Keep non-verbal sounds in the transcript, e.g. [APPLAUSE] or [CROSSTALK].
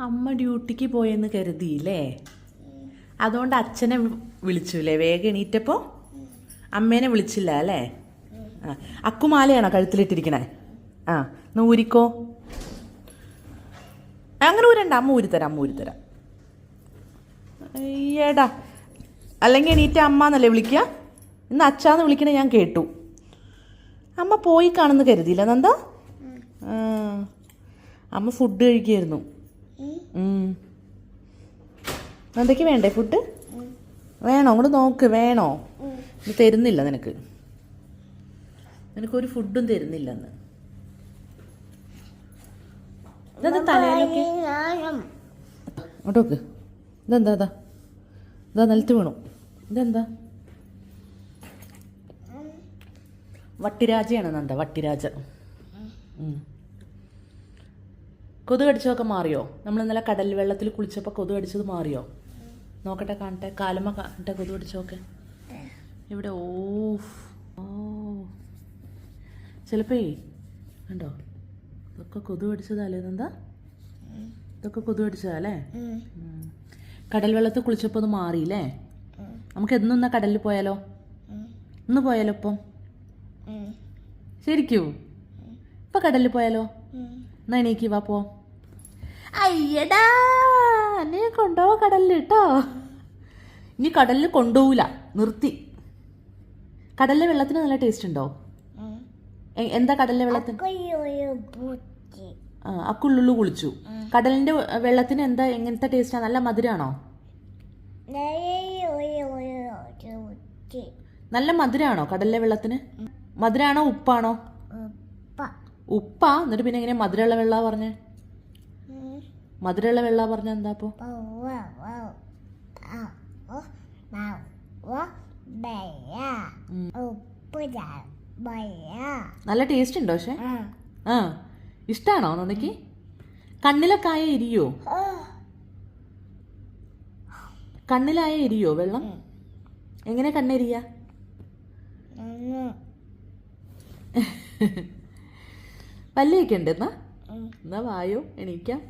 അമ്മ ഡ്യൂട്ടിക്ക് പോയെന്ന് കരുതിയില്ലേ? അതുകൊണ്ട് അച്ഛനെ വിളിച്ചുല്ലേ? വേഗം എണീറ്റപ്പോൾ അമ്മേനെ വിളിച്ചില്ല അല്ലേ? ആ അക്കുമാലയാണോ കഴുത്തിലിട്ടിരിക്കണേ? ആ എന്നാ ഊരിക്കോ? അങ്ങനെ ഊരണ്ട അമ്മ ഊരിത്തരാം അമ്മ ഊരിത്തരാം അയ്യടാ. അല്ലെങ്കിൽ എണീറ്റ അമ്മ എന്നല്ലേ വിളിക്കുക ഇന്ന് അച്ഛാന്ന് വിളിക്കണ ഞാൻ കേട്ടു. അമ്മ പോയി കാണുന്നു കരുതിയില്ല നന്ദ. അമ്മ ഫുഡ് കഴിക്കായിരുന്നു. നന്ദയ്ക്ക് വേണ്ടേ ഫുഡ് വേണോ? അങ്ങോട്ട് നോക്ക് വേണോ? ഇത് തരുന്നില്ല നിനക്ക്. നിനക്കൊരു ഫുഡും തരുന്നില്ല എന്ന് ഇതെന്താ തലയിലൊക്കെ? അങ്ങോട്ട് നോക്ക്. ഇതെന്താ ഇതാ? ഇതാ നിലത്ത് വീണു. ഇതെന്താ? വട്ടിരാജയാണ് നന്ദ വട്ടിരാജ ഉം. കൊതു കടിച്ചതൊക്കെ മാറിയോ? നമ്മൾ ഇന്നലെ കടൽ വെള്ളത്തിൽ കുളിച്ചപ്പോൾ കൊതു കടിച്ചത് മാറിയോ? നോക്കട്ടെ കാണട്ടെ. കാലമ്മ കാണട്ടെ കൊതു കടിച്ചതൊക്കെ ഇവിടെ ഓ ഓ. ചിലപ്പേ കണ്ടോ? ഇതൊക്കെ കൊതു കടിച്ചതല്ലേ എന്താ ഇതൊക്കെ കൊതു കടിച്ചതല്ലേ. കടൽ വെള്ളത്തിൽ കുളിച്ചപ്പോൾ ഒന്ന് മാറിയില്ലേ? നമുക്ക് എന്നും എന്നാ കടലിൽ പോയാലോ? ഇന്ന് പോയാലോ ഇപ്പം? ശരിക്കും? ഇപ്പൊ കടലിൽ പോയാലോ? എന്നാ എനിക്ക് വാ പോ. അയ്യടാ എന്നെ കൊണ്ടുപോവാ കടലിൽ കേട്ടോ ഇനി കടലിൽ കൊണ്ടുപോവില്ല നിർത്തി. കടലിലെ വെള്ളത്തിന് നല്ല ടേസ്റ്റ് ഉണ്ടോ? എന്താ കടലിലെ വെള്ളത്തിന് ആ അക്കുള്ളുള്ളു കുളിച്ചു. കടലിന്റെ വെള്ളത്തിന് എന്താ എങ്ങനത്തെ ടേസ്റ്റാ നല്ല മധുരാണോ? നല്ല മധുരാണോ കടലിലെ വെള്ളത്തിന്? മധുരാണോ ഉപ്പാണോ? ഉപ്പാ എന്നിട്ട് പിന്നെ എങ്ങനെ മധുരമുള്ള വെള്ള പറഞ്ഞേ? മധുരമുള്ള വെള്ള പറഞ്ഞ എന്താ അപ്പോ? നല്ല ടേസ്റ്റ് ഉണ്ടോ പക്ഷെ? ആ. ഇഷ്ടാണോ നന്ദിക്ക്? കണ്ണിലൊക്കായ എരിയോ? കണ്ണിലായ എരിയോ വെള്ളം? എങ്ങനെ കണ്ണെരിയ? [LAUGHS] പല്ലിയൊക്കെ ഉണ്ട്. എന്നാ എന്നാ വായോ എണീക്കാം.